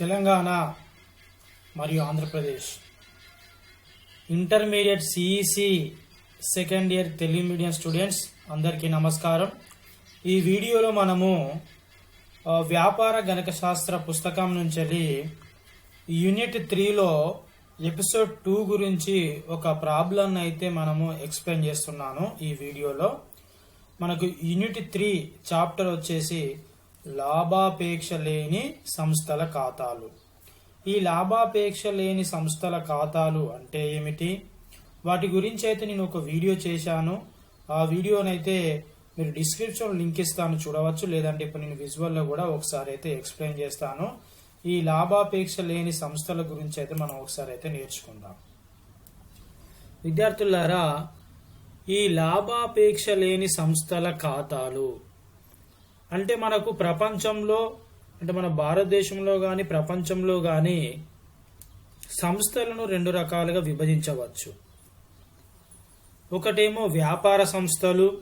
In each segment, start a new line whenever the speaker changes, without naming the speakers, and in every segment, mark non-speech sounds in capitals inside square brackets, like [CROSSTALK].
తెలంగాణ మరియు Andhra Pradesh. Intermediate CEC second year Telugu medium students అందరికీ నమస్కారం. ఈ వీడియోలో మనము వ్యాపార గణక శాస్త్ర పుస్తకం నుంచి యూనిట్ త్రీలో ఎపిసోడ్ టూ గురించి ఒక ప్రాబ్లం అయితే మనము ఎక్స్ప్లెయిన్ చేస్తున్నాను ఈ వీడియోలో. మనకు యూనిట్ త్రీ చాప్టర్ వచ్చేసి లాభాపేక్ష లేని సంస్థల ఖాతాలు. ఈ లాభాపేక్ష లేని సంస్థల ఖాతాలు అంటే ఏమిటి? వాటి గురించి అయితే నేను ఒక వీడియో చేశాను. ఆ వీడియోనైతే మీరు డిస్క్రిప్షన్ లింక్ ఇస్తాను చూడవచ్చు లేదంటే ఇప్పుడు నేను విజువల్లో కూడా ఒకసారి అయితే ఎక్స్ప్లెయిన్ చేస్తాను. ఈ లాభాపేక్ష లేని సంస్థల గురించి అయితే మనం ఒకసారి అయితే నేర్చుకుందాం. విద్యార్థులారా ఈ లాభాపేక్ష లేని సంస్థల ఖాతాలు అంటే మనకు ప్రపంచంలో అంటే మన భారతదేశంలో కానీ ప్రపంచంలో కానీ సంస్థలను రెండు రకాలుగా విభజించవచ్చు. ఒకటేమో వ్యాపార సంస్థలు.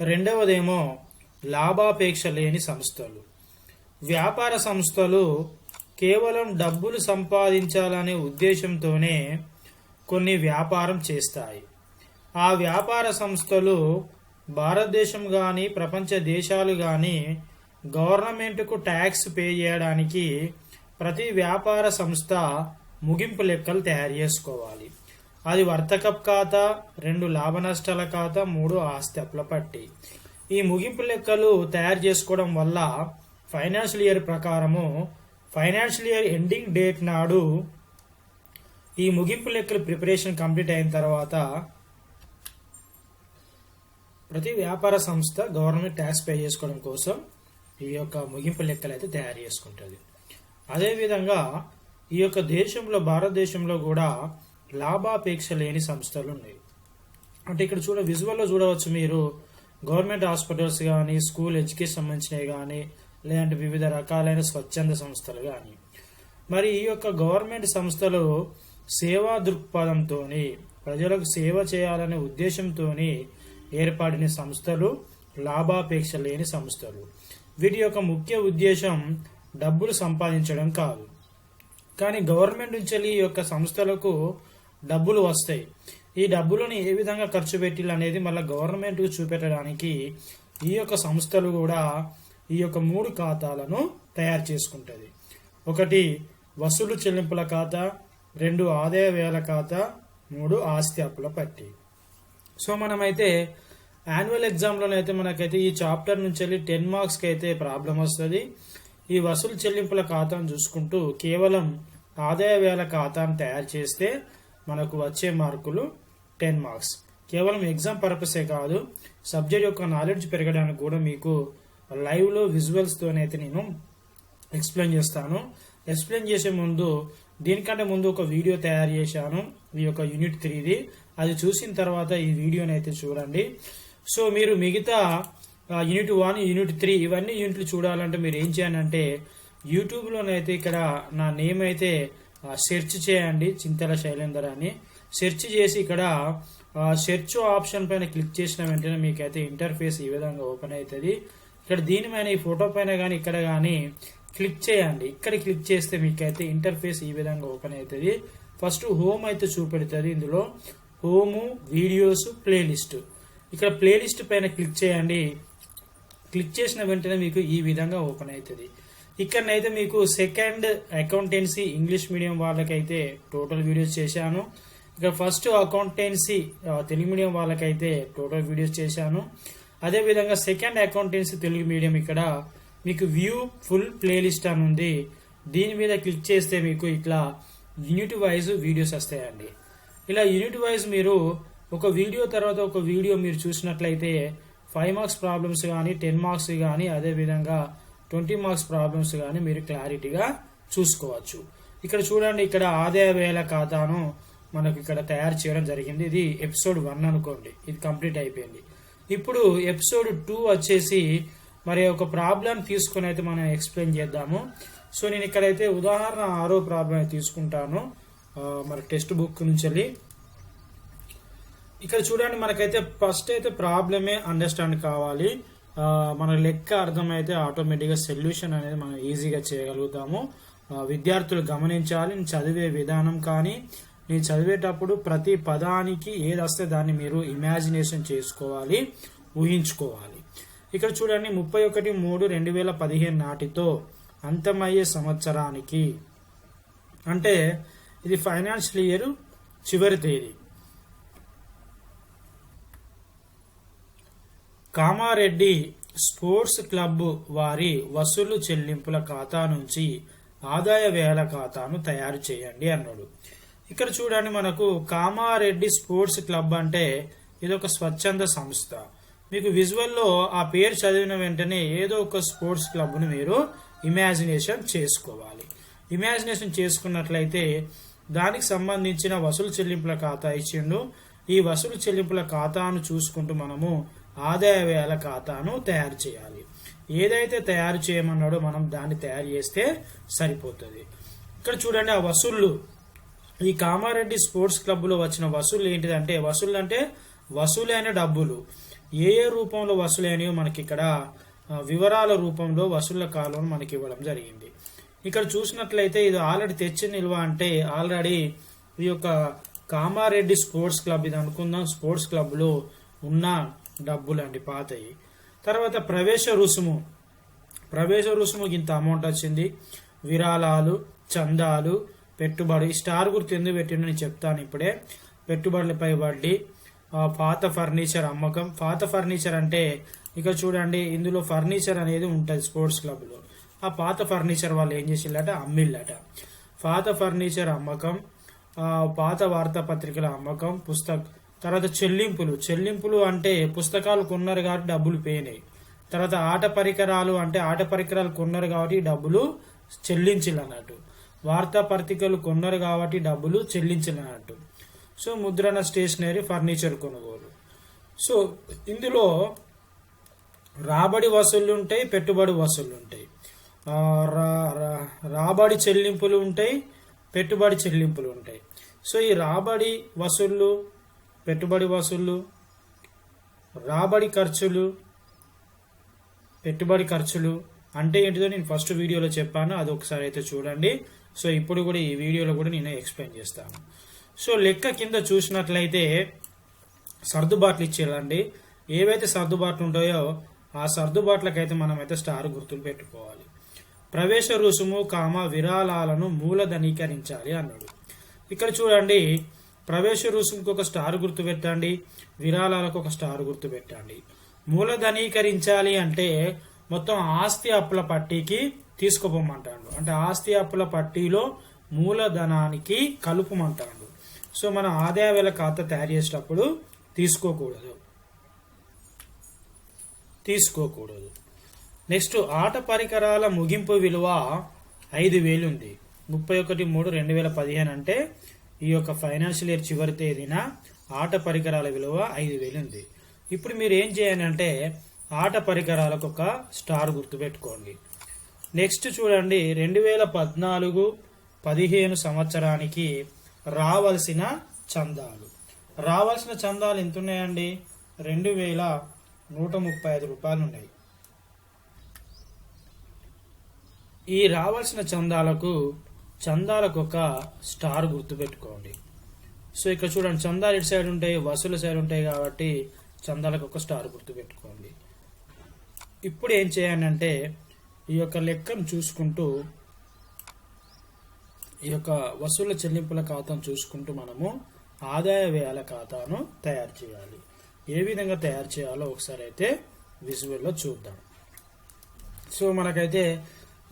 రెండవదేమో లాభాపేక్ష లేని సంస్థలు. వ్యాపార సంస్థలు కేవలం డబ్బులు సంపాదించాలనే ఉద్దేశంతోనే కొన్ని వ్యాపారం చేస్తాయి. ఆ వ్యాపార సంస్థలు భారతదేశం కానీ ప్రపంచ దేశాలు కానీ గవర్నమెంట్కు ట్యాక్స్ పే చేయడానికి ప్రతి వ్యాపార సంస్థ ముగింపు లెక్కలు తయారు చేసుకోవాలి. అది వర్తకప్ ఖాతా రెండు లాభ నష్టాల ఖాతా మూడు ఆస్తి అప్ల పట్టి. ఈ ముగింపు లెక్కలు తయారు చేసుకోవడం వల్ల ఫైనాన్షియల్ ఇయర్ ప్రకారము ఫైనాన్షియల్ ఇయర్ ఎండింగ్ డేట్ నాడు ఈ ముగింపు లెక్కలు ప్రిపరేషన్ కంప్లీట్ అయిన తర్వాత ప్రతి వ్యాపార సంస్థ గవర్నమెంట్ ట్యాక్స్ పే చేసుకోవడం కోసం ఈ యొక్క ముగింపు లెక్కలు అయితే తయారు చేసుకుంటుంది. అదేవిధంగా ఈ యొక్క దేశంలో భారతదేశంలో కూడా లాభాపేక్ష లేని సంస్థలు ఉన్నాయి. అంటే ఇక్కడ చూడ విజువల్లో చూడవచ్చు మీరు గవర్నమెంట్ హాస్పిటల్స్ కానీ స్కూల్ ఎడ్యుకేషన్ సంబంధించినవి కానీ లేదంటే వివిధ రకాలైన స్వచ్ఛంద సంస్థలు కానీ మరి ఈ యొక్క గవర్నమెంట్ సంస్థలు సేవా దృక్పథంతో ప్రజలకు సేవ చేయాలనే ఉద్దేశంతో ఏర్పడిన సంస్థలు లాభాపేక్ష లేని సంస్థలు. వీటి యొక్క ముఖ్య ఉద్దేశం డబ్బులు సంపాదించడం కాదు. కానీ గవర్నమెంట్ నుంచి ఈ యొక్క సంస్థలకు డబ్బులు వస్తాయి. ఈ డబ్బులను ఏ విధంగా ఖర్చు పెట్టాలి అనేది మళ్ళీ గవర్నమెంట్కు చూపెట్టడానికి ఈ యొక్క సంస్థలు కూడా ఈ యొక్క మూడు ఖాతాలను తయారు చేసుకుంటుంది. ఒకటి వసూలు చెల్లింపుల ఖాతా రెండు ఆదాయ వ్యయాల ఖాతా మూడు ఆస్తి అప్పుల పట్టి. సో మనమైతే యాన్యువల్ ఎగ్జామ్లోనైతే మనకైతే ఈ చాప్టర్ నుంచి వెళ్ళి టెన్ మార్క్స్కి అయితే ప్రాబ్లం వస్తుంది. ఈ వసూలు చెల్లింపుల ఖాతాను చూసుకుంటూ కేవలం ఆదాయ వ్యయాల ఖాతాను తయారు చేస్తే మనకు వచ్చే మార్కులు టెన్ మార్క్స్. కేవలం ఎగ్జామ్ పర్పసే కాదు సబ్జెక్ట్ యొక్క నాలెడ్జ్ పెరగడానికి కూడా మీకు లైవ్లో విజువల్స్తోనైతే నేను ఎక్స్ప్లెయిన్ చేస్తాను. ఎక్స్ప్లెయిన్ చేసే ముందు దీనికంటే ముందు ఒక వీడియో తయారు చేశాను. ఈ యొక్క యూనిట్ త్రీది. అది చూసిన తర్వాత ఈ వీడియోని అయితే చూడండి. సో మీరు మిగతా యూనిట్ వన్ యూనిట్ త్రీ ఇవన్నీ యూనిట్లు చూడాలంటే మీరు ఏం చేయాలంటే యూట్యూబ్లోనైతే ఇక్కడ నా నేమ్ అయితే సెర్చ్ చేయండి చింతల శైలేందర్ అని. సెర్చ్ చేసి ఇక్కడ సెర్చ్ ఆప్షన్ పైన క్లిక్ చేసిన వెంటనే మీకైతే ఇంటర్ఫేస్ ఈ విధంగా ఓపెన్ అవుతుంది. ఇక్కడ దీనిపైన ఈ ఫోటో పైన కానీ ఇక్కడ కానీ క్లిక్ చేయండి. ఇక్కడ క్లిక్ చేస్తే మీకైతే ఇంటర్ఫేస్ ఈ విధంగా ఓపెన్ అవుతుంది. ఫస్ట్ హోమ్ అయితే చూపెడుతుంది ఇందులో. Home videos playlist. ఇక్కడ ప్లేలిస్ట్ పైన క్లిక్ చేయండి. క్లిక్ చేసిన వెంటనే మీకు ఈ విధంగా ఓపెన్ అవుతుంది ఇక్కడనైతే మీకు సెకండ్ అకౌంటెన్సీ ఇంగ్లీష్ మీడియం వాళ్ళకైతే టోటల్ వీడియోస్ చేశాను. ఇక ఫస్ట్ అకౌంటెన్సీ తెలుగు మీడియం వాళ్ళకైతే టోటల్ వీడియోస్ చేశాను. అదేవిధంగా సెకండ్ అకౌంటెన్సీ తెలుగు మీడియం ఇక్కడ మీకు వ్యూ ఫుల్ ప్లేలిస్ట్ అని ఉంది. దీని మీద క్లిక్ చేస్తే మీకు ఇట్లా యూనిట్ వైజ్ వీడియోస్ వస్తాయండి. ఇలా యూనిట్ వైజ్ మీరు ఒక వీడియో తర్వాత ఒక వీడియో మీరు చూసినట్లయితే ఫైవ్ మార్క్స్ ప్రాబ్లమ్స్ కానీ టెన్ మార్క్స్ కానీ అదేవిధంగా ట్వంటీ మార్క్స్ ప్రాబ్లమ్స్ కానీ మీరు క్లారిటీగా చూసుకోవచ్చు. ఇక్కడ చూడండి ఇక్కడ ఆదాయ వేల ఖాతాను మనకు ఇక్కడ తయారు చేయడం జరిగింది. ఇది ఎపిసోడ్ వన్ అనుకోండి. ఇది కంప్లీట్ అయిపోయింది. ఇప్పుడు ఎపిసోడ్ టూ వచ్చేసి మరి ఒక ప్రాబ్లం తీసుకొని అయితే మనం ఎక్స్ప్లెయిన్ చేద్దాము. సో నేను ఇక్కడైతే ఉదాహరణ ఆరో ప్రాబ్లం తీసుకుంటాను. మన మరి టెక్స్ట్ బుక్ నుంచి వెళ్ళి ఇక్కడ చూడండి మనకైతే ఫస్ట్ అయితే ప్రాబ్లమే అండర్స్టాండ్ కావాలి. మన లెక్క అర్థమైతే ఆటోమేటిక్గా సొల్యూషన్ అనేది మనం ఈజీగా చేయగలుగుతాము. విద్యార్థులు గమనించాలి నేను చదివే విధానం కానీ నేను చదివేటప్పుడు ప్రతి పదానికి ఏది వస్తే దాన్ని మీరు ఇమాజినేషన్ చేసుకోవాలి ఊహించుకోవాలి. ఇక్కడ చూడండి ముప్పై ఒకటి మూడు రెండు వేల పదిహేను నాటితో అంతమయ్యే సంవత్సరానికి అంటే ఇది ఫైనాన్షియల్ ఇయర్ చివరి తేదీ. కామారెడ్డి స్పోర్ట్స్ క్లబ్ వారి వసూలు చెల్లింపుల ఖాతా నుంచి ఆదాయ వ్యయాల ఖాతాను తయారు చేయండి అన్నాడు. ఇక్కడ చూడండి మనకు కామారెడ్డి స్పోర్ట్స్ క్లబ్ అంటే ఇది ఒక స్వచ్ఛంద సంస్థ. మీకు విజువల్లో ఆ పేరు చదివిన వెంటనే ఏదో ఒక స్పోర్ట్స్ క్లబ్ను మీరు ఇమాజినేషన్ చేసుకోవాలి. ఇమాజినేషన్ చేసుకున్నట్లయితే దానికి సంబంధించిన వసూలు చెల్లింపుల ఖాతా ఇచ్చిండు. ఈ వసూలు చెల్లింపుల ఖాతాను చూసుకుంటూ మనము ఆదాయ వ్యయాల ఖాతాను తయారు చేయాలి. ఏదైతే తయారు చేయమన్నాడో మనం దాన్ని తయారు చేస్తే సరిపోతుంది. ఇక్కడ చూడండి ఆ వసూళ్ళు ఈ కామారెడ్డి స్పోర్ట్స్ క్లబ్లో వచ్చిన వసూలు ఏంటిదంటే వసూళ్ళు అంటే వసూలైన డబ్బులు. ఏ ఏ రూపంలో వసూలైనయో మనకి ఇక్కడ వివరాల రూపంలో వసూళ్ళ కాలం మనకి ఇవ్వడం జరిగింది. ఇక్కడ చూసినట్లయితే ఇది ఆల్రెడీ తెచ్చి నిల్వ అంటే ఆల్రెడీ ఈ యొక్క కామారెడ్డి స్పోర్ట్స్ క్లబ్ ఇది అనుకుందాం. స్పోర్ట్స్ క్లబ్లో ఉన్న డబ్బులు అండి పాతయి. తర్వాత ప్రవేశ రుసుము. ప్రవేశ రుసుము ఇంత అమౌంట్ వచ్చింది. విరాళాలు చందాలు పెట్టుబడి. స్టార్ గుర్తు ఎందుకు పెట్టిండో నేను చెప్తాను ఇప్పుడే. పెట్టుబడులపై వడ్డీ పాత ఫర్నిచర్ అమ్మకం. పాత ఫర్నిచర్ అంటే ఇక చూడండి ఇందులో ఫర్నిచర్ అనేది ఉంటుంది స్పోర్ట్స్ క్లబ్లో ఆ పాత ఫర్నిచర్ వాళ్ళు ఏం చేసిల్లట అమ్మిల్లట పాత ఫర్నిచర్ అమ్మకం పాత వార్తాపత్రికల అమ్మకం పుస్తక తర్వాత చెల్లింపులు. చెల్లింపులు అంటే పుస్తకాలు కొన్నారు కాబట్టి డబ్బులు పోయినాయి. తర్వాత ఆట పరికరాలు అంటే ఆట పరికరాలు కొన్నారు కాబట్టి డబ్బులు చెల్లించాలి అన్నట్టు వార్తాపత్రికలు కొన్నారు కాబట్టి డబ్బులు చెల్లించాలి అన్నట్టు సో ముద్రణ స్టేషనరీ ఫర్నిచర్ కొనుగోలు. సో ఇందులో రాబడి వసూళ్ళు ఉంటాయి పెట్టుబడి వసూళ్ళు ఉంటాయి రాబడి చెల్లింపులు ఉంటాయి పెట్టుబడి చెల్లింపులు ఉంటాయి. సో ఈ రాబడి వసూళ్ళు పెట్టుబడి వసూళ్ళు రాబడి ఖర్చులు పెట్టుబడి ఖర్చులు అంటే ఏంటిదో నేను ఫస్ట్ వీడియోలో చెప్పాను అది ఒకసారి అయితే చూడండి. సో ఇప్పుడు కూడా ఈ వీడియోలో కూడా నేను ఎక్స్ప్లెయిన్ చేస్తాను. సో లెక్క కింద చూసినట్లయితే సర్దుబాట్లు ఇచ్చేయాలండి. ఏవైతే సర్దుబాట్లు ఉంటాయో ఆ సర్దుబాట్లకైతే మనమైతే స్టార్ గుర్తులు పెట్టుకోవాలి. ప్రవేశ రుసుము కామ విరాళాలను మూలధనీకరించాలి అన్నాడు. ఇక్కడ చూడండి ప్రవేశ రుసుముకు ఒక స్టార్ గుర్తు పెట్టండి విరాళాలకు ఒక స్టార్ గుర్తు పెట్టండి. మూలధనీకరించాలి అంటే మొత్తం ఆస్తి అప్పుల పట్టీకి తీసుకుపోమంటాడు. అంటే ఆస్తి అప్పుల పట్టీలో మూలధనానికి కలుపుమంటాడు. సో మనం ఆదాయ వేల ఖాతా తయారు చేసేటప్పుడు తీసుకోకూడదు. తీసుకోకూడదు. నెక్స్ట్ ఆట పరికరాల ముగింపు విలువ ఐదు వేలు ఉంది. ముప్పై ఒకటి మూడు రెండు వేల పదిహేను అంటే ఈ యొక్క ఫైనాన్షియల్ ఇయర్ చివరి తేదీన ఆట పరికరాల విలువ ఐదు వేలు ఉంది. ఇప్పుడు మీరు ఏం చేయాలంటే ఆట పరికరాలకు ఒక స్టార్ గుర్తుపెట్టుకోండి నెక్స్ట్ చూడండి రెండు వేల పద్నాలుగు పదిహేను సంవత్సరానికి రావలసిన చందాలు. రావాల్సిన చందాలు ఎంత ఉన్నాయండి రెండు వేల నూట ముప్పై ఐదు రూపాయలు ఉన్నాయి. ఈ రావాల్సిన చందాలకు చందాలకు ఒక స్టార్ గుర్తు పెట్టుకోండి సో ఇక్కడ చూడండి చందాలు ఇటు సైడ్ ఉంటాయి వసూలు సైడ్ ఉంటాయి కాబట్టి చందాలకు ఒక స్టార్ గుర్తు పెట్టుకోండి ఇప్పుడు ఏం చేయాలంటే ఈ యొక్క లెక్కను చూసుకుంటూ ఈ యొక్క వసూల చెల్లింపుల ఖాతాను చూసుకుంటూ మనము ఆదాయ వ్యయాల ఖాతాను తయారు చేయాలి. ఏ విధంగా తయారు చేయాలో ఒకసారి అయితే విజువల్లో చూద్దాం. సో మనకైతే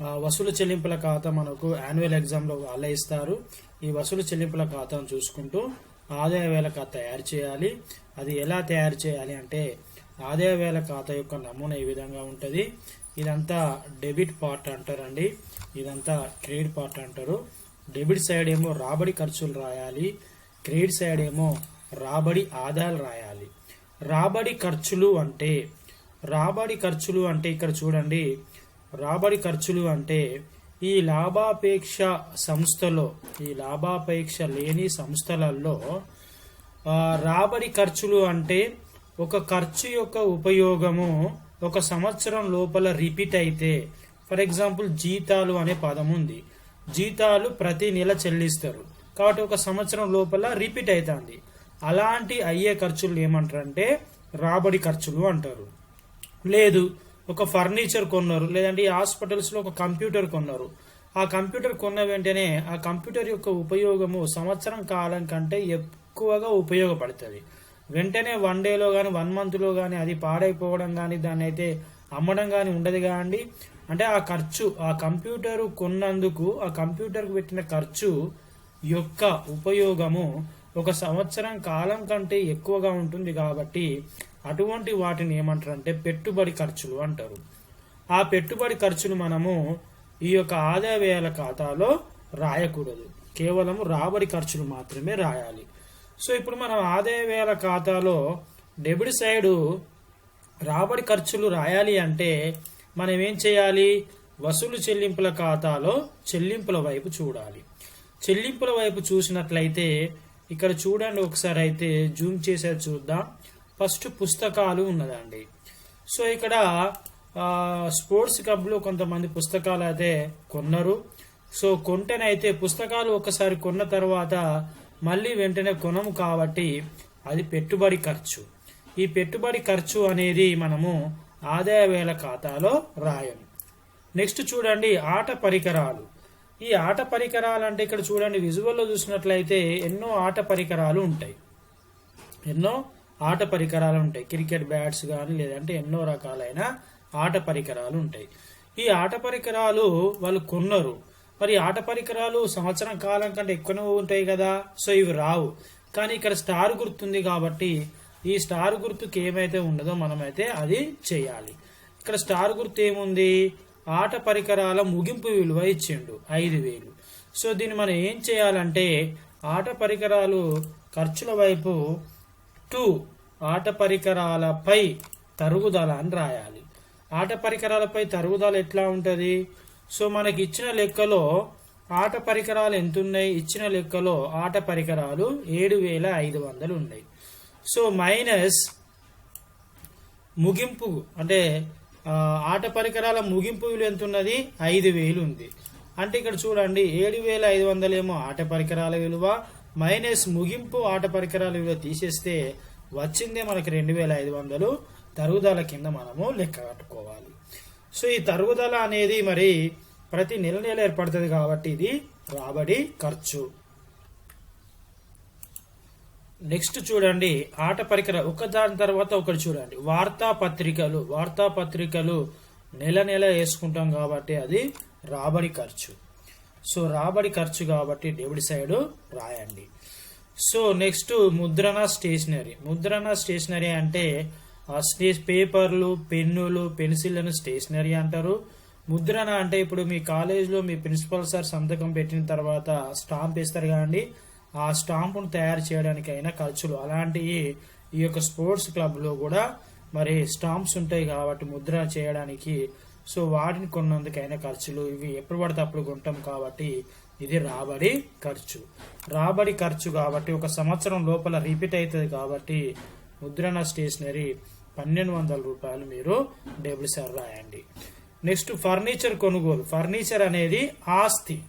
వసూలు చెల్లింపుల ఖాతా మనకు యాన్యువల్ ఎగ్జామ్లో వాళ్ళే ఇస్తారు. ఈ వసూలు చెల్లింపుల ఖాతాను చూసుకుంటూ ఆదాయ వేల ఖాతా తయారు చేయాలి. అది ఎలా తయారు చేయాలి అంటే ఆదాయ వేల ఖాతా యొక్క నమూనా ఈ విధంగా ఉంటుంది. ఇదంతా డెబిట్ పార్ట్ అంటారండి. ఇదంతా క్రెడిట్ పార్ట్ అంటారు. డెబిట్ సైడ్ ఏమో రాబడి ఖర్చులు రాయాలి. క్రెడిట్ సైడ్ ఏమో రాబడి ఆదాయాలు రాయాలి. రాబడి ఖర్చులు అంటే రాబడి ఖర్చులు అంటే ఇక్కడ చూడండి. రాబడి ఖర్చులు అంటే ఈ లాభాపేక్ష సంస్థలో ఈ లాభాపేక్ష లేని సంస్థలలో రాబడి ఖర్చులు అంటే ఒక ఖర్చు యొక్క ఉపయోగము ఒక సంవత్సరం లోపల రిపీట్ అయితే ఫర్ ఎగ్జాంపుల్ జీతాలు అనే పదం ఉంది. జీతాలు ప్రతి నెల చెల్లిస్తారు. కాబట్టి ఒక సంవత్సరం లోపల రిపీట్ అవుతుంది అలాంటి అయ్యే ఖర్చులు ఏమంటారంటే రాబడి ఖర్చులు అంటారు. లేదు ఒక ఫర్నిచర్ కొన్నారు లేదంటే ఈ హాస్పిటల్స్లో ఒక కంప్యూటర్ కొన్నారు. ఆ కంప్యూటర్ కొన్న వెంటనే ఆ కంప్యూటర్ యొక్క ఉపయోగము సంవత్సరం కాలం కంటే ఎక్కువగా ఉపయోగపడుతుంది. వెంటనే వన్ డేలో కానీ వన్ మంత్లో కానీ అది పాడైపోవడం కానీ దాన్ని అయితే అమ్మడం కానీ ఉండదు కానీ అంటే ఆ ఖర్చు ఆ కంప్యూటర్ కొన్నందుకు ఆ కంప్యూటర్కు పెట్టిన ఖర్చు యొక్క ఉపయోగము ఒక సంవత్సరం కాలం కంటే ఎక్కువగా ఉంటుంది కాబట్టి అటువంటి వాటిని ఏమంటారంటే పెట్టుబడి ఖర్చులు అంటారు. ఆ పెట్టుబడి ఖర్చులు మనము ఈ యొక్క ఆదాయ వ్యయాల ఖాతాలో రాయకూడదు. కేవలం రాబడి ఖర్చులు మాత్రమే రాయాలి. సో ఇప్పుడు మనం ఆదాయ వ్యయాల ఖాతాలో డెబిట్ సైడు రాబడి ఖర్చులు రాయాలి అంటే మనం ఏం చేయాలి? వసూలు చెల్లింపుల ఖాతాలో చెల్లింపుల వైపు చూడాలి. చెల్లింపుల వైపు చూసినట్లయితే ఇక్కడ చూడండి ఒకసారి అయితే జూమ్ చేసేది చూద్దాం. ఫస్ట్ పుస్తకాలు ఉన్నదండి. సో ఇక్కడ స్పోర్ట్స్ క్లబ్లో కొంతమంది పుస్తకాలు అయితే కొన్నారు. సో కొంటేనైతే పుస్తకాలు ఒకసారి కొన్న తర్వాత మళ్ళీ వెంటనే కొనము కాబట్టి అది పెట్టుబడి ఖర్చు. ఈ పెట్టుబడి ఖర్చు అనేది మనము ఆదాయ వేల ఖాతాలో రాయం నెక్స్ట్ చూడండి ఆట పరికరాలు. ఈ ఆట పరికరాలు అంటే ఇక్కడ చూడండి విజువల్లో చూసినట్లయితే ఎన్నో ఆట పరికరాలు ఉంటాయి. ఎన్నో ఆట పరికరాలు ఉంటాయి. క్రికెట్ బ్యాట్స్ కానీ లేదంటే ఎన్నో రకాలైన ఆట పరికరాలు ఉంటాయి. ఈ ఆట పరికరాలు వాళ్ళు కొన్నారు. మరి ఆట పరికరాలు సంవత్సరం కాలం కంటే ఎక్కువనే ఉంటాయి కదా? సో ఇవి రావు. కానీ ఇక్కడ స్టార్ గుర్తుంది కాబట్టి ఈ స్టార్ గుర్తుకి ఏమైతే ఉండదో మనమైతే అది చేయాలి. ఇక్కడ స్టార్ గుర్తు ఏముంది? ఆట పరికరాల ముగింపు విలువ ఇచ్చిండు. ఐదు వేలు. సో దీన్ని మనం ఏం చేయాలంటే ఆట పరికరాలు ఖర్చుల వైపు టూ ఆట పరికరాలపై తరుగుదల అని రాయాలి. ఆట పరికరాలపై తరుగుదల ఎట్లా ఉంటుంది? సో మనకి ఇచ్చిన లెక్కలో ఆట పరికరాలు ఎంత ఉన్నాయి ఇచ్చిన లెక్కలో ఆట పరికరాలు ఏడు వేల ఐదు వందలు ఉన్నాయి. సో మైనస్ ముగింపు అంటే ఆట పరికరాల ముగింపు విలువ ఎంత ఉన్నది ఐదు వేలు ఉంది అంటే ఇక్కడ చూడండి ఏడు వేల ఐదు వందలేమో ఆట పరికరాల విలువ మైనస్ ముగింపు ఆట పరికరాల విలువ తీసేస్తే వచ్చిందే మనకి రెండు వేల ఐదు వందలు. తరుగుదల కింద మనము లెక్క కట్టుకోవాలి. సో ఈ తరుగుదల అనేది మరి ప్రతి నెల నెల ఏర్పడుతుంది కాబట్టి ఇది రాబడి ఖర్చు. నెక్స్ట్ చూడండి ఆట పరికర ఒకదాని తర్వాత ఒకటి చూడండి. వార్తాపత్రికలు వార్తాపత్రికలు నెల నెల వేసుకుంటాం కాబట్టి అది రాబడి ఖర్చు. సో రాబడి ఖర్చు కాబట్టి డెబిట్ సైడ్ రాయండి. సో నెక్స్ట్ ముద్రణ స్టేషనరీ ముద్రణ స్టేషనరీ అంటే ఆ స్టే పేపర్లు పెన్నులు పెన్సిళ్ళను స్టేషనరీ అంటారు. ముద్రణ అంటే ఇప్పుడు మీ కాలేజీలో మీ ప్రిన్సిపల్ సార్ సంతకం పెట్టిన తర్వాత స్టాంప్ వేస్తారు కానీ ఆ స్టాంపును తయారు చేయడానికైనా ఖర్చులు. అలాంటివి ఈ యొక్క స్పోర్ట్స్ క్లబ్లో కూడా మరి స్టాంప్స్ ఉంటాయి కాబట్టి ముద్ర చేయడానికి. సో వాటిని కొన్నందుకైనా ఖర్చులు. ఇవి ఎప్పుడు పడితే అప్పుడు కొంటాం కాబట్టి ఇది రాబడి ఖర్చు. రాబడి ఖర్చు కాబట్టి ఒక సంవత్సరం లోపల రిపీట్ అవుతుంది కాబట్టి ముద్రణ స్టేషనరీ పన్నెండు వందల రూపాయలు మీరు డెబిట్ సార్ రాయండి నెక్స్ట్ ఫర్నిచర్ కొనుగోలు. ఫర్నిచర్ అనేది ఆస్తి.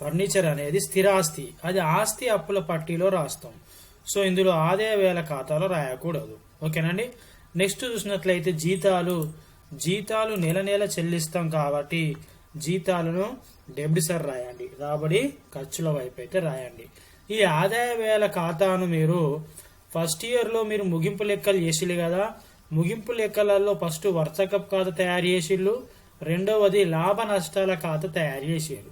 ఫర్నిచర్ అనేది స్థిరాస్తి. అది ఆస్తి అప్పుల పట్టీలో రాస్తాం. సో ఇందులో ఆదాయ వేల ఖాతాలో రాయకూడదు. ఓకేనండి? నెక్స్ట్ చూసినట్లయితే జీతాలు. జీతాలు నెల నెల చెల్లిస్తాం కాబట్టి జీతాలను డెబిట్ సార్ రాయండి. రాబడి ఖర్చుల వైపు అయితే రాయండి. ఈ ఆదాయ వేల ఖాతాను మీరు ఫస్ట్ ఇయర్లో మీరు ముగింపు లెక్కలు చేసిల్లు కదా. ముగింపు లెక్కలలో ఫస్ట్ వర్తకప్ ఖాతా తయారు చేసిళ్ళు. రెండవది లాభ నష్టాల ఖాతా తయారు చేసారు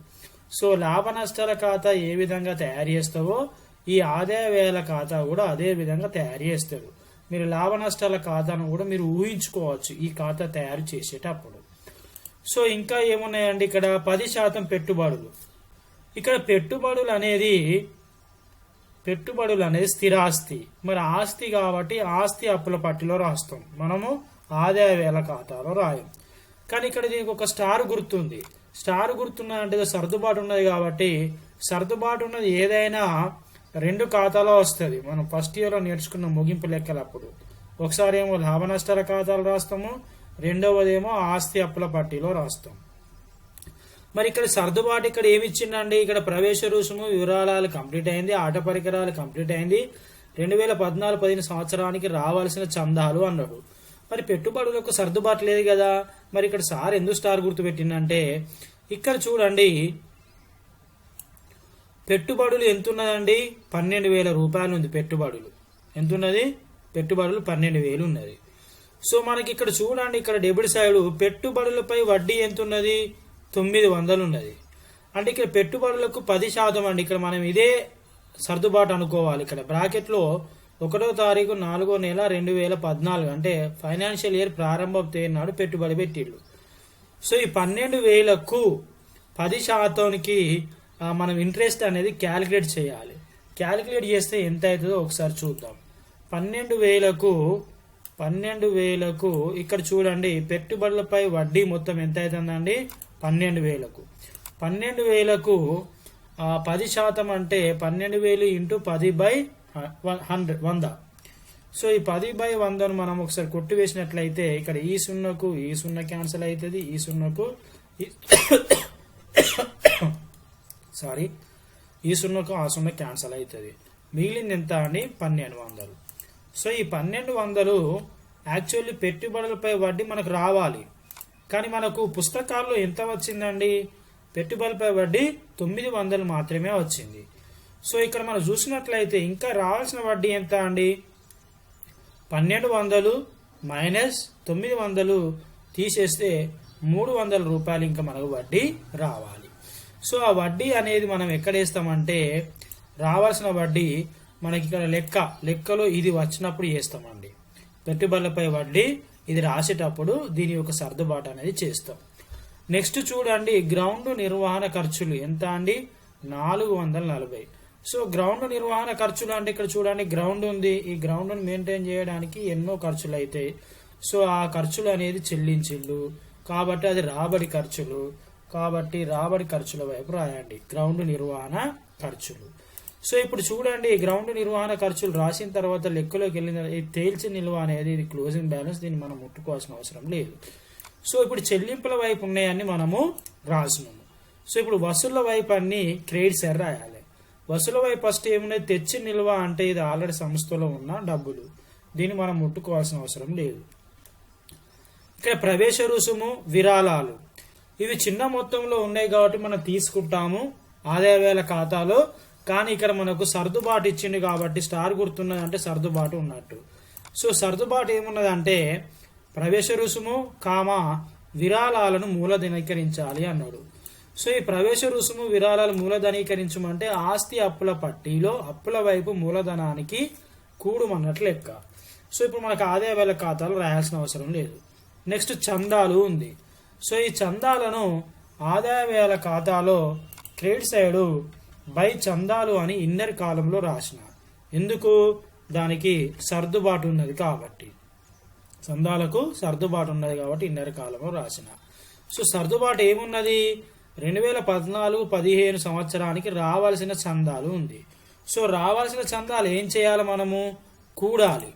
సో లాభ నష్టాల ఖాతా ఏ విధంగా తయారు చేస్తావో ఈ ఆదాయ వ్యయాల ఖాతా కూడా అదే విధంగా తయారు చేస్తారు మీరు లాభ నష్టాల ఖాతాను కూడా మీరు ఊహించుకోవచ్చు ఈ ఖాతా తయారు చేసేటప్పుడు. సో ఇంకా ఏమున్నాయండి? ఇక్కడ పది శాతం పెట్టుబడులు. ఇక్కడ పెట్టుబడులు అనేది పెట్టుబడులు అనేది స్థిరాస్తి మరి ఆస్తి కాబట్టి ఆస్తి అప్పుల పట్టిలో రాస్తాం. మనము ఆదాయ వేల ఖాతాలో రాయం. కానీ ఇక్కడ దీనికి ఒక స్టార్ గుర్తుంది. స్టార్ గుర్తున్నదంటే సర్దుబాటు ఉన్నది కాబట్టి సర్దుబాటు ఉన్నది ఏదైనా రెండు ఖాతాలో వస్తుంది. మనం ఫస్ట్ ఇయర్లో నేర్చుకున్న ముగింపు లెక్కలప్పుడు. ఒకసారి ఏమో లాభ నష్టాల ఖాతాలు రాస్తాము రెండవదేమో ఆస్తి అప్పుల పట్టీలో రాస్తాం. మరి ఇక్కడ సర్దుబాటు ఇక్కడ ఏమి ఇచ్చిందండి ఇక్కడ ప్రవేశ రుసుము వివరాలు కంప్లీట్ అయింది ఆట పరికరాలు కంప్లీట్ అయింది. రెండు వేల పద్నాలుగు పదిహేను సంవత్సరానికి రావాల్సిన చందాలు అన్నాడు మరి పెట్టుబడులకు సర్దుబాటు లేదు కదా? మరి ఇక్కడ సార్ ఎందుకు స్టార్ గుర్తు పెట్టిందంటే ఇక్కడ చూడండి పెట్టుబడులు ఎంతున్నదండి? పన్నెండు వేల రూపాయలు ఉంది పెట్టుబడులు. ఎంతున్నది? పెట్టుబడులు పన్నెండు వేలు ఉన్నది సో మనకి ఇక్కడ చూడండి ఇక్కడ డెబిట్ సైడ్ పెట్టుబడులపై వడ్డీ ఎంత ఉన్నది తొమ్మిది వందలు ఉన్నది అంటే ఇక్కడ పెట్టుబడులకు పది శాతం అండి. ఇక్కడ మనం ఇదే సర్దుబాటు అనుకోవాలి. ఇక్కడ బ్రాకెట్లో ఒకటో తారీఖు నాలుగో నెల రెండు వేల పద్నాలుగు. అంటే ఫైనాన్షియల్ ఇయర్ ప్రారంభం తేదీ నాడు పెట్టుబడి పెట్టిళ్ళు. సో ఈ పన్నెండు వేలకు పది శాతానికి మనం ఇంట్రెస్ట్ అనేది క్యాలిక్యులేట్ చేయాలి. క్యాలిక్యులేట్ చేస్తే ఎంత అవుతుందో ఒకసారి చూద్దాం. పన్నెండు వేలకు పన్నెండు వేలకు ఇక్కడ చూడండి పెట్టుబడులపై వడ్డీ మొత్తం ఎంత అవుతుందండి? పన్నెండు వేలకు. పన్నెండు వేలకు పది శాతం అంటే పన్నెండు వేలు ఇంటూ పది బై హండ్రెడ్ వంద. సో ఈ పది బై వందను మనం ఒకసారి కొట్టివేసినట్లయితే ఇక్కడ ఈ సున్నకు ఈ సున్న క్యాన్సిల్ అవుతుంది ఈ సున్నకు [COUGHS] సారీ ఈ సున్నకు ఆ సున్న క్యాన్సిల్ అవుతుంది. మిగిలింది ఎంత అని పన్నెండు వందలు. సో ఈ పన్నెండు వందలు యాక్చువల్లీ పెట్టుబడులపై వడ్డీ మనకు రావాలి. కానీ మనకు పుస్తకాల్లో ఎంత వచ్చిందండి? పెట్టుబడిపై వడ్డీ తొమ్మిది వందలు మాత్రమే వచ్చింది. సో ఇక్కడ మనం చూసినట్లయితే ఇంకా రావాల్సిన వడ్డీ ఎంత అండి? పన్నెండు వందలు మైనస్ తొమ్మిది వందలు తీసేస్తే మూడు వందల రూపాయలు ఇంకా మనకు వడ్డీ రావాలి. సో ఆ వడ్డీ అనేది మనం ఎక్కడేస్తామంటే రావాల్సిన వడ్డీ మనకి ఇక్కడ లెక్క లెక్కలో ఇది వచ్చినప్పుడు చేస్తామండి. పెట్టుబడులపై వడ్డీ ఇది రాసేటప్పుడు దీని యొక్క సర్దుబాటు అనేది చేస్తాం. నెక్స్ట్ చూడండి గ్రౌండ్ నిర్వహణ ఖర్చులు ఎంత అండి? నాలుగు వందల నలభై. సో గ్రౌండ్ నిర్వహణ ఖర్చులు అంటే ఇక్కడ చూడండి గ్రౌండ్ ఉంది. ఈ గ్రౌండ్ మెయింటైన్ చేయడానికి ఎన్నో ఖర్చులు అవుతాయి సో ఆ ఖర్చులు అనేది చెల్లించిళ్ళు. కాబట్టి అది రాబడి ఖర్చులు. కాబట్టి రాబడి ఖర్చుల వైపు రాయండి. గ్రౌండ్ నిర్వహణ ఖర్చులు. సో ఇప్పుడు చూడండి గ్రౌండ్ నిర్వహణ ఖర్చులు రాసిన తర్వాత లెక్కలోకి వెళ్ళిన ఈ తేల్చి నిల్వ అనేది ఇది క్లోజింగ్ బ్యాలెన్స్ దీన్ని మనం ముట్టుకోవాల్సిన అవసరం లేదు. సో ఇప్పుడు చెల్లింపుల వైపు ఉన్నాయని మనము రాసినాము. సో ఇప్పుడు వసూళ్ళ వైపు అన్ని క్రెడిట్స్ ఎర్ర రాయాలి వసూల వైపు ఫస్ట్ ఏమున్నాయి? తెచ్చి నిల్వ అంటే ఇది ఆల్రెడీ సంస్థలో ఉన్న డబ్బులు. దీన్ని మనం ముట్టుకోవాల్సిన అవసరం లేదు. ఇక్కడ ప్రవేశ రుసుము విరాళాలు. ఇవి చిన్న మొత్తంలో ఉన్నాయి కాబట్టి మనం తీసుకుంటాము. ఆదాయ వేల ఖాతాలో కానీ ఇక్కడ మనకు సర్దుబాటు ఇచ్చింది కాబట్టి స్టార్ గుర్తున్నది అంటే సర్దుబాటు ఉన్నట్టు. సో సర్దుబాటు ఏమున్నదంటే ప్రవేశ రుసుము కామ విరాళాలను మూలధనీకరించాలి అన్నాడు. సో ఈ ప్రవేశ రుసుము విరాళాలు మూలధనీకరించమంటే ఆస్తి అప్పుల పట్టీలో అప్పుల వైపు మూలధనానికి కూడుమన్నట్లు లెక్క. సో ఇప్పుడు మనకు ఆదాయ వేల ఖాతాలు రాయాల్సిన అవసరం లేదు. నెక్స్ట్ చందాలు ఉంది. సో ఈ చందాలను ఆదాయ వేల ఖాతాలో క్రెడిట్ సైడు బై చందాలు అని ఇన్నర్ కాలంలో రాసిన ఎందుకు? దానికి సర్దుబాటు ఉన్నది కాబట్టి. చందాలకు సర్దుబాటు ఉన్నది కాబట్టి ఇన్నర్ కాలంలో రాసిన సో సర్దుబాటు ఏమున్నది? రెండు వేల పద్నాలుగు పదిహేను సంవత్సరానికి రావాల్సిన చందాలు ఉంది. సో రావాల్సిన చందాలు ఏం చేయాలి మనము? కూడాలి.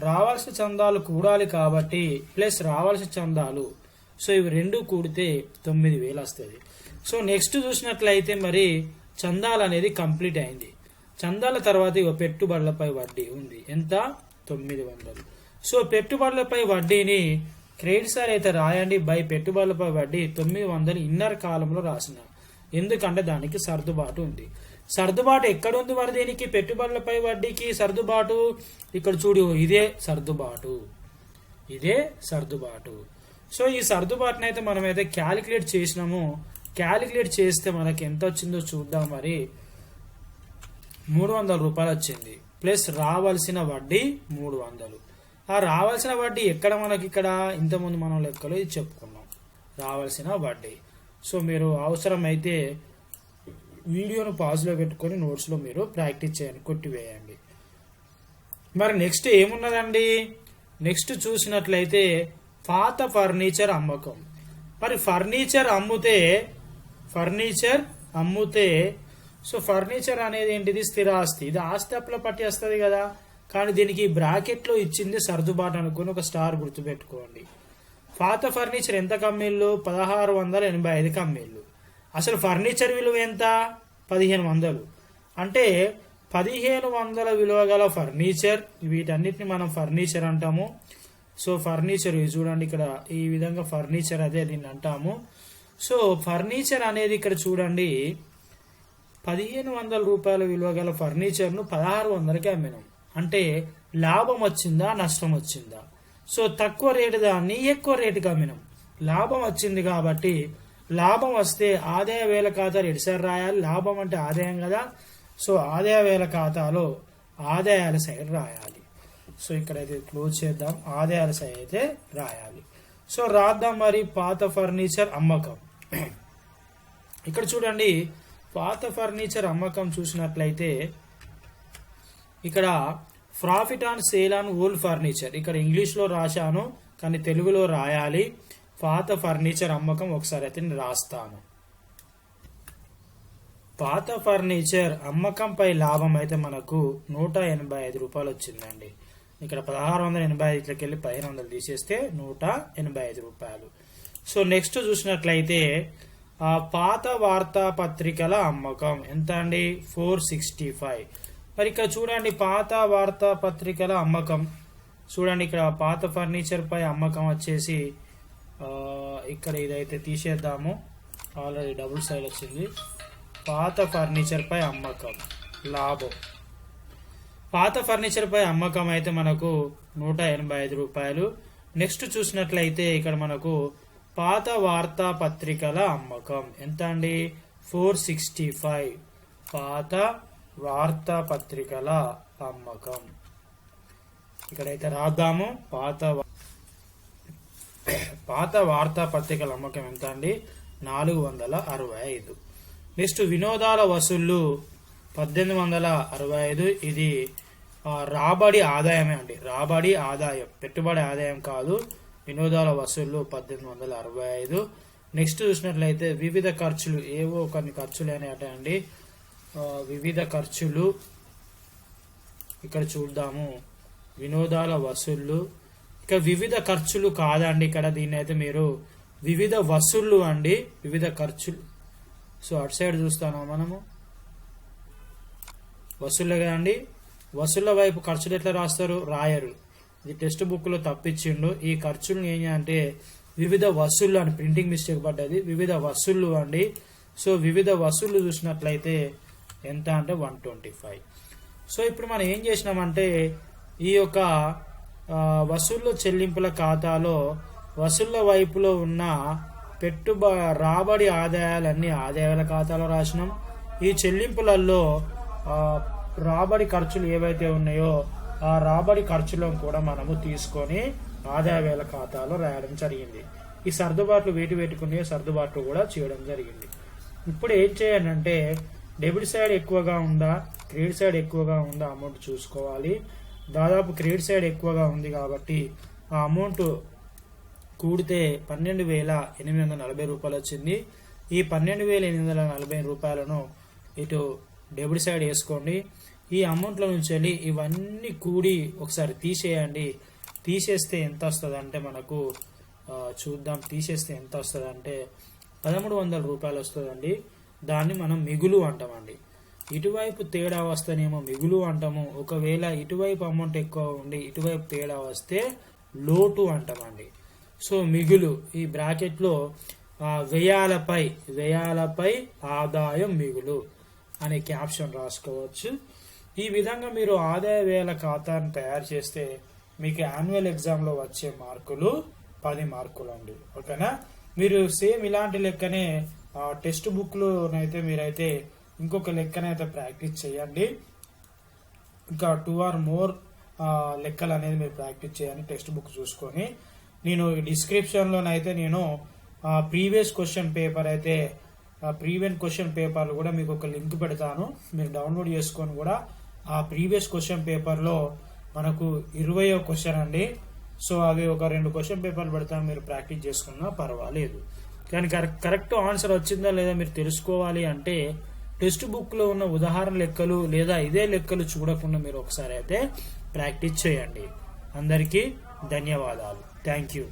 రావాల్సిన చందాలు కూడాలి కాబట్టి ప్లస్ రావాల్సిన చందాలు. సో ఇవి రెండు కూడితే తొమ్మిది వేలు వస్తుంది. సో నెక్స్ట్ చూసినట్లయితే మరి చందాలు అనేది కంప్లీట్ అయింది. చందాల తర్వాత ఇక పెట్టుబడులపై వడ్డీ ఉంది. ఎంత? తొమ్మిది వందలు. సో పెట్టుబడులపై వడ్డీని క్రెడిట్ సార్ అయితే రాయండి బై పెట్టుబడులపై వడ్డీ తొమ్మిది వందలు ఇన్నర్ కాలంలో రాసిన. ఎందుకంటే దానికి సర్దుబాటు ఉంది. సర్దుబాటు ఎక్కడ ఉంది మరి దీనికి? పెట్టుబడులపై వడ్డీకి సర్దుబాటు? ఇక్కడ చూడు ఇదే సర్దుబాటు. ఇదే సర్దుబాటు. సో ఈ సర్దుబాటునైతే మనమైతే మనం అయితే క్యాలిక్యులేట్ చేసినాము. క్యాలిక్యులేట్ చేస్తే మనకి ఎంత వచ్చిందో చూద్దాం మరి. మూడు వందల రూపాయలు వచ్చింది. ప్లస్ రావాల్సిన వడ్డీ మూడు వందలు. ఆ రావాల్సిన వడ్డీ ఎక్కడ మనకి ఇక్కడ? ఇంతకుముందు మనం లెక్కలో ఇది చెప్పుకున్నాం. రావాల్సిన వడ్డీ. సో మీరు అవసరమైతే వీడియోను పాజ్లో పెట్టుకొని నోట్స్లో మీరు ప్రాక్టీస్ చేయండి కొట్టివేయండి. మరి నెక్స్ట్ ఏమున్నదండి? నెక్స్ట్ చూసినట్లయితే పాత ఫర్నిచర్ అమ్మకం. మరి ఫర్నిచర్ అమ్మితే ఫర్నిచర్ అమ్ముతే సో ఫర్నిచర్ అనేది ఏంటిది? స్థిరాస్తి ఇది ఆస్తి అప్పుల పట్టి వస్తుంది కదా. కానీ దీనికి బ్రాకెట్లో ఇచ్చింది సర్దుబాటు అనుకుని ఒక స్టార్ గుర్తుపెట్టుకోండి. పాత ఫర్నిచర్ ఎంత కమ్మీళ్ళు? పదహారు వందల ఎనభై ఐదు కమ్మీళ్ళు. అసలు ఫర్నిచర్ విలువ ఎంత? పదిహేను వందలు. అంటే పదిహేను వందల విలువ గల ఫర్నిచర్ వీటన్నిటిని మనం ఫర్నిచర్ అంటాము. సో ఫర్నిచర్ ఇది చూడండి ఇక్కడ ఈ విధంగా ఫర్నిచర్ అదే దీన్ని అంటాము. సో ఫర్నిచర్ అనేది ఇక్కడ చూడండి. పదిహేను వందల రూపాయల విలువ గల ఫర్నిచర్ను పదహారు వందలకి అమ్మినాం. అంటే లాభం వచ్చిందా నష్టం వచ్చిందా? సో తక్కువ రేటు దాన్ని ఎక్కువ రేటుకి అమ్మినాం. లాభం వచ్చింది కాబట్టి లాభం వస్తే ఆదాయ వేల ఖాతా ఎడిసారి రాయాలి? లాభం అంటే ఆదాయం కదా. సో ఆదాయ వేల ఖాతాలో ఆదాయాల సైడ్ రాయాలి. సో ఇక్కడైతే క్లోజ్ చేద్దాం. ఆదాయాల సైడ్ అయితే రాయాలి. సో రాద్దాం మరి పాత ఫర్నిచర్ అమ్మకం. ఇక్కడ చూడండి పాత ఫర్నిచర్ అమ్మకం చూసినట్లయితే ఇక్కడ profit on sale on old furniture ఇక్కడ ఇంగ్లీష్లో రాశాను కానీ తెలుగులో రాయాలి. పాత ఫర్నిచర్ అమ్మకం ఒకసారి అయితే నేను రాస్తాను. పాత ఫర్నిచర్ అమ్మకంపై లాభం అయితే మనకు నూట ఎనభై ఐదు రూపాయలు వచ్చిందండి. ఇక్కడ పదహారు వందల ఎనభై ఐదుకి వెళ్ళి పదిహేను వందలు తీసేస్తే నూట ఎనభై ఐదు రూపాయలు. సో నెక్స్ట్ చూసినట్లయితే పాత వార్తాపత్రికల అమ్మకం. ఎంత అండి? Four sixty five. మరి ఇక్కడ చూడండి పాత వార్తాపత్రికల అమ్మకం. చూడండి ఇక్కడ పాత ఫర్నిచర్ పై అమ్మకం వచ్చేసి ఇక్కడ ఇదైతే తీసేద్దాము. ఆల్రెడీ డబుల్ సైడ్ వచ్చింది. పాత ఫర్నిచర్ పై అమ్మకం. లాభం. పాత ఫర్నిచర్ పై అమ్మకం అయితే మనకు నూట ఎనభై ఐదు రూపాయలు. నెక్స్ట్ చూసినట్లయితే ఇక్కడ మనకు పాత వార్తాపత్రికల అమ్మకం. ఎంత అండి ఫోర్ సిక్స్టీ ఫైవ్. పాత వార్తాపత్రికల అమ్మకం. ఇక్కడైతే రాద్దాము. పాత పాత వార్తాపత్రికల అమ్మకం ఎంత అండి నాలుగు వందల అరవై ఐదు. నెక్స్ట్ వినోదాల వసూళ్ళు పద్దెనిమిది వందల అరవై ఐదు. ఇది రాబడి ఆదాయమే అండి. రాబడి ఆదాయం పెట్టుబడి ఆదాయం కాదు. వినోదాల వసూళ్ళు పద్దెనిమిది వందల అరవై ఐదు. నెక్స్ట్ చూసినట్లయితే వివిధ ఖర్చులు ఏవో కొన్ని ఖర్చులు అనేట అండి. వివిధ ఖర్చులు. ఇక్కడ చూద్దాము. వినోదాల వసూళ్ళు. ఇక వివిధ ఖర్చులు కాదండి ఇక్కడ దీన్ని అయితే మీరు. వివిధ వసూళ్ళు అండి. వివిధ ఖర్చులు సో అటు సైడ్ చూస్తానా మనము. వసూళ్ళే కదండి వసూళ్ళ వైపు ఖర్చులు ఎట్లా రాస్తారు? రాయరు. ఇది టెక్స్ట్ బుక్లో తప్పించిండు. ఈ ఖర్చులను ఏం అంటే వివిధ వసూళ్ళు అని ప్రింటింగ్ మిస్టేక్ పడ్డది. వివిధ వసూళ్ళు అండి. సో వివిధ వసూళ్ళు చూసినట్లయితే ఎంత అంటే వన్ ట్వంటీ ఫైవ్. సో ఇప్పుడు మనం ఏం చేసినామంటే ఈ యొక్క వసూళ్ళ చెల్లింపుల ఖాతాలో వసూళ్ళ వైపులో ఉన్న పెట్టుబ రాబడి ఆదాయాలన్నీ ఆదాయాల ఖాతాలో రాసినాం. ఈ చెల్లింపులలో రాబడి ఖర్చులు ఏవైతే ఉన్నాయో ఆ రాబడి ఖర్చులను కూడా మనము తీసుకొని ఆదాయ వేల ఖాతాలో రాయడం జరిగింది. ఈ సర్దుబాట్లు వేటి వేటుకునే సర్దుబాట్లు కూడా చేయడం జరిగింది. ఇప్పుడు ఏం చేయాలంటే డెబిట్ సైడ్ ఎక్కువగా ఉందా క్రెడిట్ సైడ్ ఎక్కువగా ఉందా అమౌంట్ చూసుకోవాలి. దాదాపు క్రెడిట్ సైడ్ ఎక్కువగా ఉంది కాబట్టి ఆ అమౌంట్ కూడితే పన్నెండు వేల ఎనిమిది వందల నలభై రూపాయలు వచ్చింది. ఈ పన్నెండు వేల ఎనిమిది వందల నలభై రూపాయలను ఇటు డెబిట్ సైడ్ వేసుకోండి. ఈ అమౌంట్ల నుంచి వెళ్ళి ఇవన్నీ కూడి ఒకసారి తీసేయండి. తీసేస్తే ఎంత వస్తుంది అంటే మనకు చూద్దాం. తీసేస్తే ఎంత వస్తుంది అంటే పదమూడు వందల రూపాయలు వస్తుందండి. దాన్ని మనం మిగులు అంటామండి. ఇటువైపు తేడా వస్తేనేమో మిగులు అంటాము. ఒకవేళ ఇటువైపు అమౌంట్ ఎక్కువ ఉండి ఇటువైపు తేడా వస్తే లోటు అంటామండి. సో మిగులు ఈ బ్రాకెట్లో వ్యయాలపై వ్యయాలపై ఆదాయం మిగులు అనే క్యాప్షన్ రాసుకోవచ్చు. ఈ విధంగా మీరు ఆదాయ వ్యయాల ఖాతాను తయారు చేస్తే మీకు యాన్యువల్ ఎగ్జామ్లో వచ్చే మార్కులు పది మార్కులు అండి. ఓకేనా? మీరు సేమ్ ఇలాంటి లెక్కనే టెక్స్ట్ బుక్లోనైతే మీరైతే ఇంకొక లెక్కనైతే ప్రాక్టీస్ చేయండి. ఇంకా టూ ఆర్ మోర్ లెక్కలు అనేది మీరు ప్రాక్టీస్ చేయండి టెక్స్ట్ బుక్ చూసుకొని. నేను డిస్క్రిప్షన్లోనైతే నేను ప్రీవియస్ క్వశ్చన్ పేపర్ అయితే ప్రీవియస్ క్వశ్చన్ పేపర్లు కూడా మీకు ఒక లింక్ పెడతాను. మీరు డౌన్లోడ్ చేసుకొని కూడా ఆ ప్రీవియస్ క్వశ్చన్ పేపర్లో మనకు ఇరవయో క్వశ్చన్ అండి. సో అవి ఒక రెండు క్వశ్చన్ పేపర్లు పెడతాను మీరు ప్రాక్టీస్ చేసుకున్నా పర్వాలేదు. కానీ కరెక్ట్ కరెక్ట్ ఆన్సర్ వచ్చిందా లేదా మీరు తెలుసుకోవాలి అంటే టెక్స్ట్ బుక్లో ఉన్న ఉదాహరణ లెక్కలు లేదా ఇదే లెక్కలు చూడకుండా మీరు ఒకసారి అయితే ప్రాక్టీస్ చేయండి. అందరికీ ధన్యవాదాలు. Thank you.